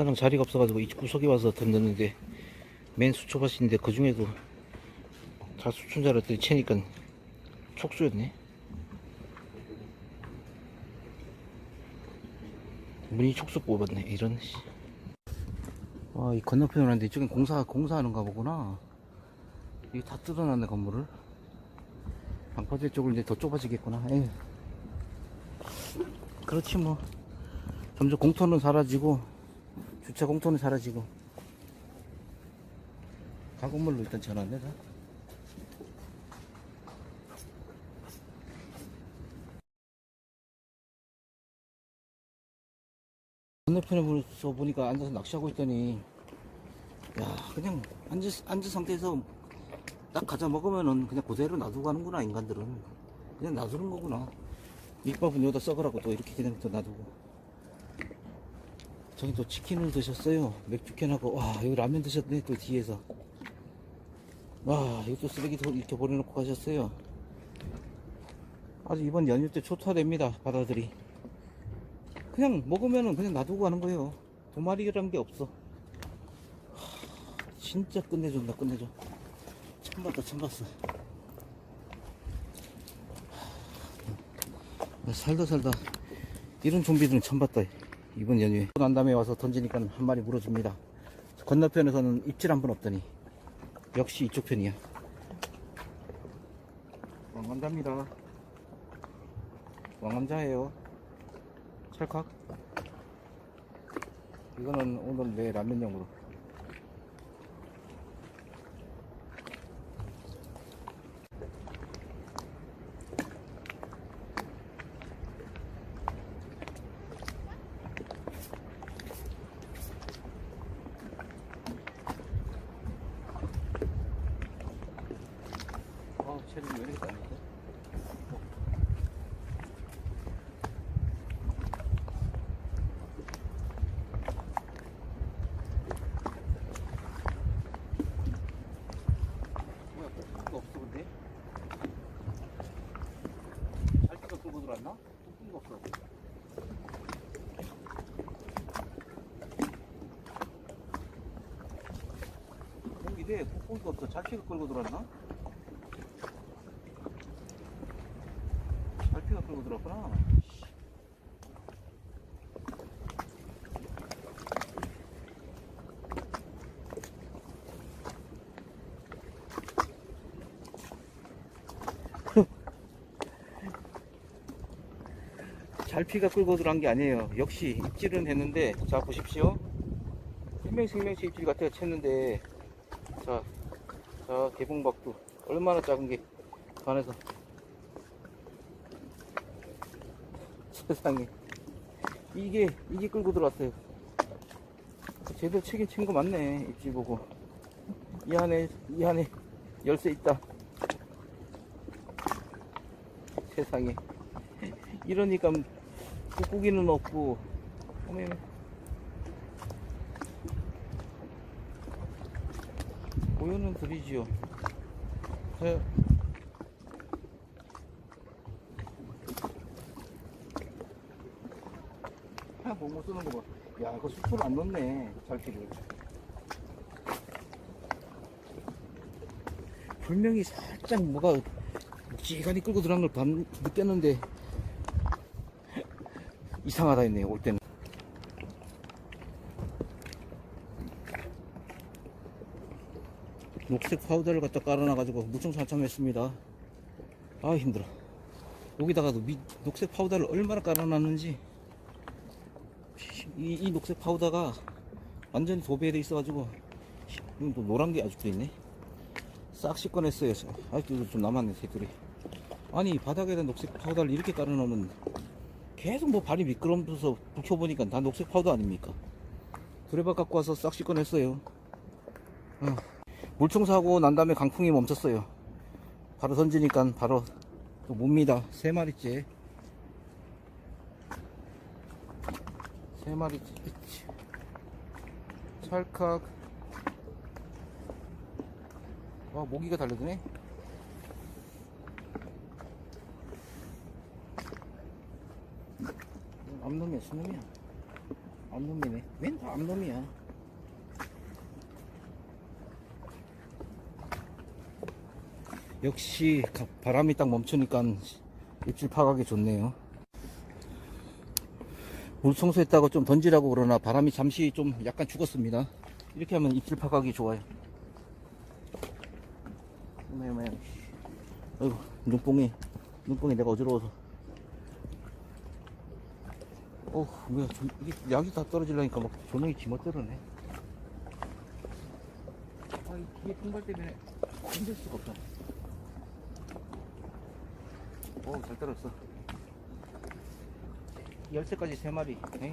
주차장 자리가 없어가지고 이 구석에 와서 던졌는데 맨 수초밭인데 그 중에도 다 수춘 줄 알았더니 채니까 촉수였네 문이 촉수 뽑았네 이런 씨. 와, 이 건너편을 하는데 이쪽엔 공사, 공사하는가 보구나. 이게 다 뜯어놨네, 건물을. 방파제 쪽을 이제 더 좁아지겠구나. 에휴. 그렇지, 뭐. 점점 공터는 사라지고, 주차 공터는 사라지고. 가건물로 일단 전화한다. 건너편에 보서 보니까 앉아서 낚시하고 있더니 야 그냥 앉은, 앉은 상태에서 딱 가자 먹으면은 그냥 그대로 놔두고 가는구나 인간들은 그냥 놔두는 거구나 밑밥은 여기다 썩으라고 또 이렇게 그냥 또 놔두고 저기 또 치킨을 드셨어요 맥주 캔하고 와 여기 라면 드셨네 또 뒤에서 와 이것도 쓰레기도 이렇게 버려놓고 가셨어요 아주 이번 연휴 때 초토화됩니다 바다들이 그냥 먹으면은 그냥 놔두고 가는 거예요. 도마리란 게 없어. 하, 진짜 끝내준다, 끝내줘. 참 봤다, 참 봤어. 하, 살다 살다 이런 좀비들은 처음 봤다. 이번 연휴에. 난 다음에 와서 던지니까 한 마리 물어줍니다. 건너편에서는 입질 한 번 없더니 역시 이쪽 편이야. 왕감자입니다. 왕감자예요. 찰칵 이거는 오늘 내 라면용으로 아, 체리 왜 이렇게? 잘기가 끌고 들어왔나? 뚝뚝이가 없어. 여기래, 뚝뚝이가 없어. 잘피가 끌고 들어왔나? 들어왔구나. 잘피가 끌고 들어간 게 아니에요. 역시 입질은 했는데, 자, 보십시오. 생명시 생명시 입질 같아요. 챘는데, 자, 자, 개봉박두. 얼마나 작은 게, 반에서. 세상에. 이게, 이게 끌고 들어왔어요. 제대로 책임 친 거 맞네. 입질 보고. 이 안에, 이 안에 열쇠 있다. 세상에. 이러니까 꾹꾹이는 없고 어메 고요는 드리지요 저 그냥 뭐못 쓰는 거 봐. 야, 이거 수초를 안 넣네, 잘기를. 분명히 살짝 뭐가 묵직하니 끌고 들어간 걸 반- 느꼈는데 이상하다 했네 올 때는 녹색 파우더를 갖다 깔아놔가지고 무청산참했습니다 아 힘들어 여기다가도 미- 녹색 파우더를 얼마나 깔아놨는지 이, 이 녹색 파우더가 완전히 도배돼 있어가지고 음, 또 노란 게 아직도 있네 싹 씻어냈어요 아직도 좀 남았네 새들이 아니 바닥에다 녹색 파우더를 이렇게 깔아놓으면 계속 뭐 발이 미끄럼져서 불 켜보니까 다 녹색 파우더 아닙니까? 두레박 갖고 와서 싹 씻어냈어요. 어. 물총사고 난 다음에 강풍이 멈췄어요. 바로 던지니까 바로 또 뭡니다. 세 마리째. 세 마리째. 찰칵. 와, 모기가 달려드네. 암놈이야, 수놈이야. 암 암놈이네. 웬 다 암놈이야. 역시 가- 바람이 딱 멈추니까 입질 파악하기 좋네요. 물 청소했다고 좀 던지라고 그러나 바람이 잠시 좀 약간 죽었습니다. 이렇게 하면 입질 파악하기 좋아요. 아이고 눈뽕이 눈뽕이 내가 어지러워서. 어 뭐야 좀, 이게 약이 다 떨어지려니까 막 조명이 지멋대로네. 아이 뒤에 통발 때문에 힘들 수가 없다. 오잘 떨었어. 열쇠까지 세 마리. 에이.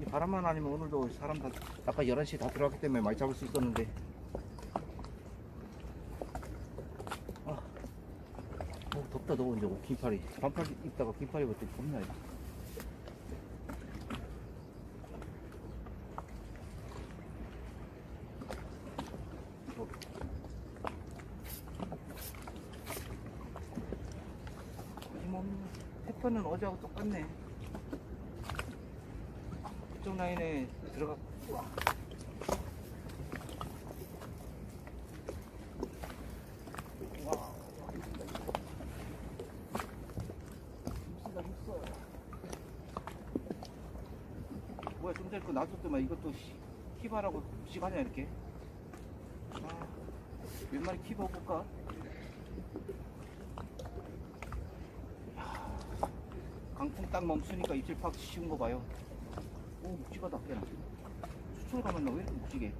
이 바람만 아니면 오늘도 사람 다 아까 11시에 다 들어갔기 때문에 많이 잡을 수 있었는데. 아. 어, 덥다 더워 이제 옷, 긴팔이. 반팔 입다가 긴팔 입었더니 겁나 이거. 어. 뭐 패턴은 어제하고 똑같네. 이쪽 라인에 들어가. 뭐야 좀 전에 거 놔뒀더만 이것도 시- 키바라고 시간이야 이렇게. 아, 몇 마리 키바 볼까? 강풍 딱 멈추니까 입질 팍 쉬운 거 봐요. 오, 묵지가 낫게나. 수출 가면 나왜 이렇게?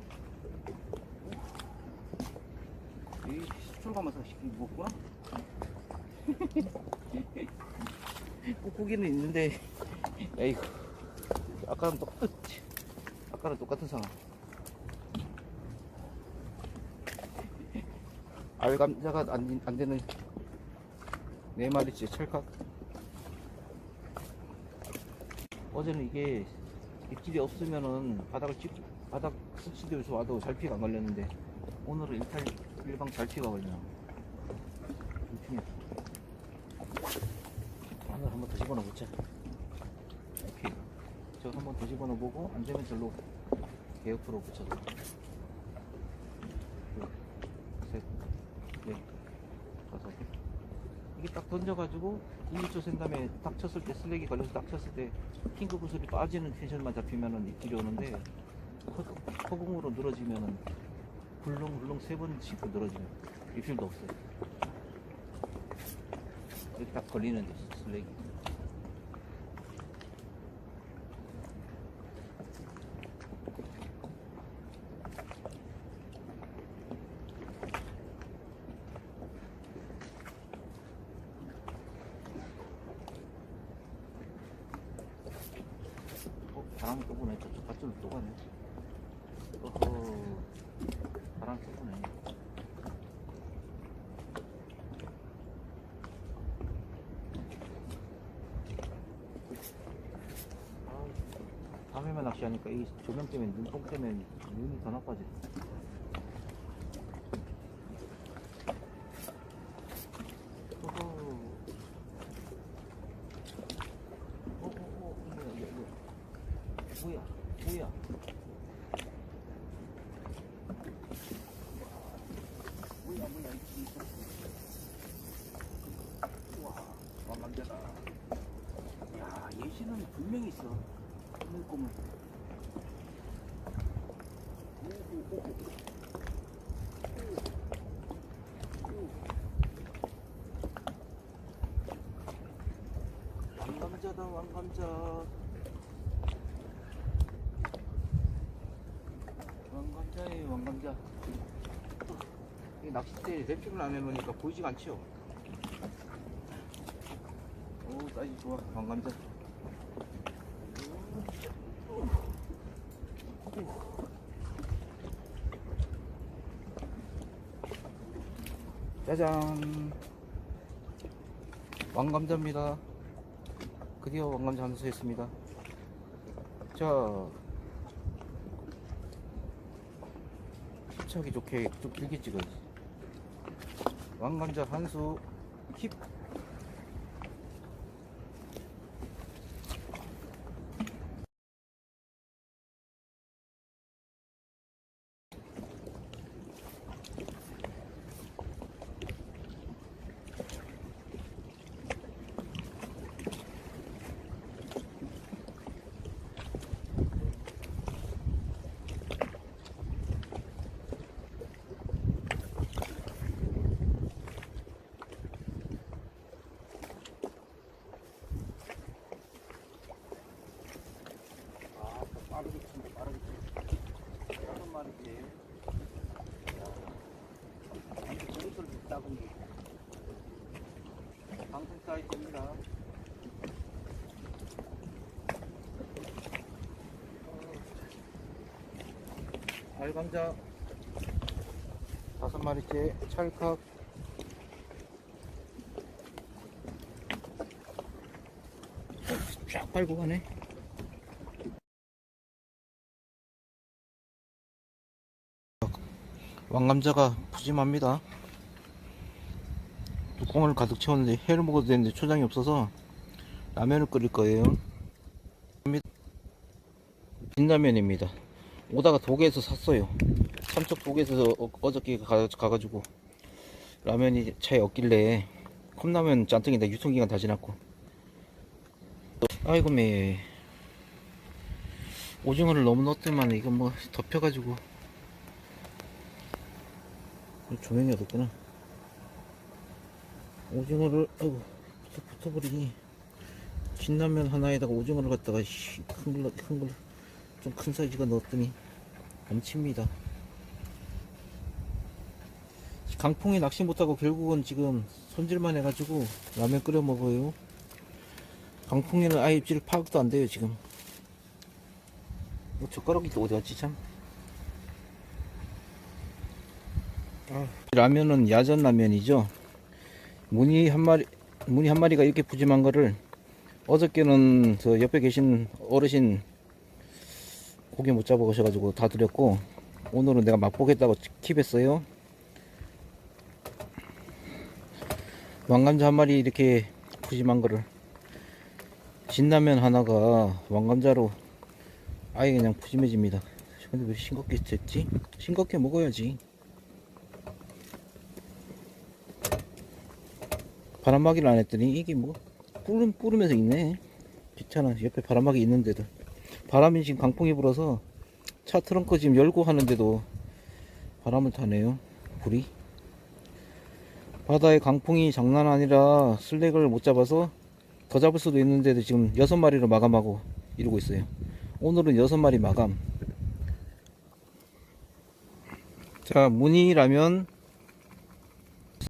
오. 에이, 수출 가면서 시킨 먹구나? 꾹꾹이는 있는데, 에이구. 아까랑 똑같, 아까랑 똑같은 상황. 알감자가 안, 안 되는 네 마리째 철칵. 어제는 이게 입질이 없으면은 바닥을 찍 바닥 스치듯이 와도 잘 피가 안 걸렸는데 오늘은 일탈 일방 잘 피가 걸려. 불핑해. 하나 한번 더 집어넣어 보자. 오케이. 저 한번 더 집어넣어 보고 안 되면 절로 개 옆으로 붙여서. 둘, 셋, 넷, 다섯 개. 이게 딱 던져가지고 2, 2초 센 다음에 딱 쳤을 때 슬랙이 걸려서 딱 쳤을 때 킹크 구슬이 빠지는 텐션만 잡히면은 입질이 오는데 허, 허공으로 늘어지면은 훌렁훌렁 세 번씩 늘어지면 입질도 없어요. 이렇게 딱 걸리는 데 있어, 슬랙이. 어, 바람이 또 부네. 저쪽 밧줄로 또 가네. 어허. 바람 또 부네. 아, 밤에만 낚시하니까 이 조명 때문에 눈뽕 때문에 눈이 더 나빠져. 어허. 어어어, 뭐야, 뭐야, 뭐야. 뭐야, 뭐야. 뭐야, 뭐야, 이 있어. 우와, 만만대다. 야, 예시는 분명히 있어. 꼬물꼬물. 오, 오, 오, 오. 왕감자다, 왕감자. 왕감자예 왕감자. 이 낚싯대 랩핑을 안 해놓으니까 보이지가 않죠? 오, 사이즈 좋아, 왕감자. 짜잔. 왕감자입니다. 드디어 왕감자 함수했습니다. 자, 흡착이 좋게 좀 길게 찍어야지. 왕감자 한수 킵 가까이 됩니다. 알감자 다섯 마리째 찰칵 쫙 빨고 가네. 왕감자가 푸짐합니다. 뚜껑을 가득 채웠는데 회를 먹어도 되는데 초장이 없어서 라면을 끓일 거예요. 진라면입니다. 오다가 도계에서 샀어요. 삼척 어- 어저께 가, 가가지고 라면이 차에 없길래 컵라면 짠떡인데 유통기간 다 지났고. 아이고 매. 오징어를 너무 넣었더만 이거 뭐 덮여가지고. 조명이 어둡구나 오징어를 아이고 붙어, 붙어버리니. 진라면 하나에다가 오징어를 갖다가 큰걸 큰걸 좀 큰 사이즈가 넣었더니 넘칩니다. 강풍에 낚시 못하고 결국은 지금 손질만 해가지고 라면 끓여 먹어요. 강풍에는 아예 입질 파악도 안 돼요 지금. 뭐 젓가락이 또 어디 갔지 참? 아, 라면은 야전 라면이죠 무늬 한 마리 무늬 한 마리가 이렇게 푸짐한 거를 어저께는 저 옆에 계신 어르신 고기 못 잡아오셔가지고 다 드렸고 오늘은 내가 맛보겠다고 킵했어요. 왕감자 한 마리 이렇게 푸짐한 거를 진라면 하나가 왕감자로 아예 그냥 푸짐해집니다. 근데 왜 싱겁게 됐지? 싱겁게 먹어야지 바람막이를 안 했더니 이게 뭐 뿌름, 뿌르면서 있네. 귀찮아. 옆에 바람막이 있는데도. 바람이 지금 강풍이 불어서 차 트렁크 지금 열고 하는데도 바람을 타네요. 불이. 바다에 강풍이 장난 아니라 슬랙을 못 잡아서 더 잡을 수도 있는데도 지금 여섯 마리로 마감하고 이러고 있어요. 오늘은 여섯 마리 마감. 자 무늬라면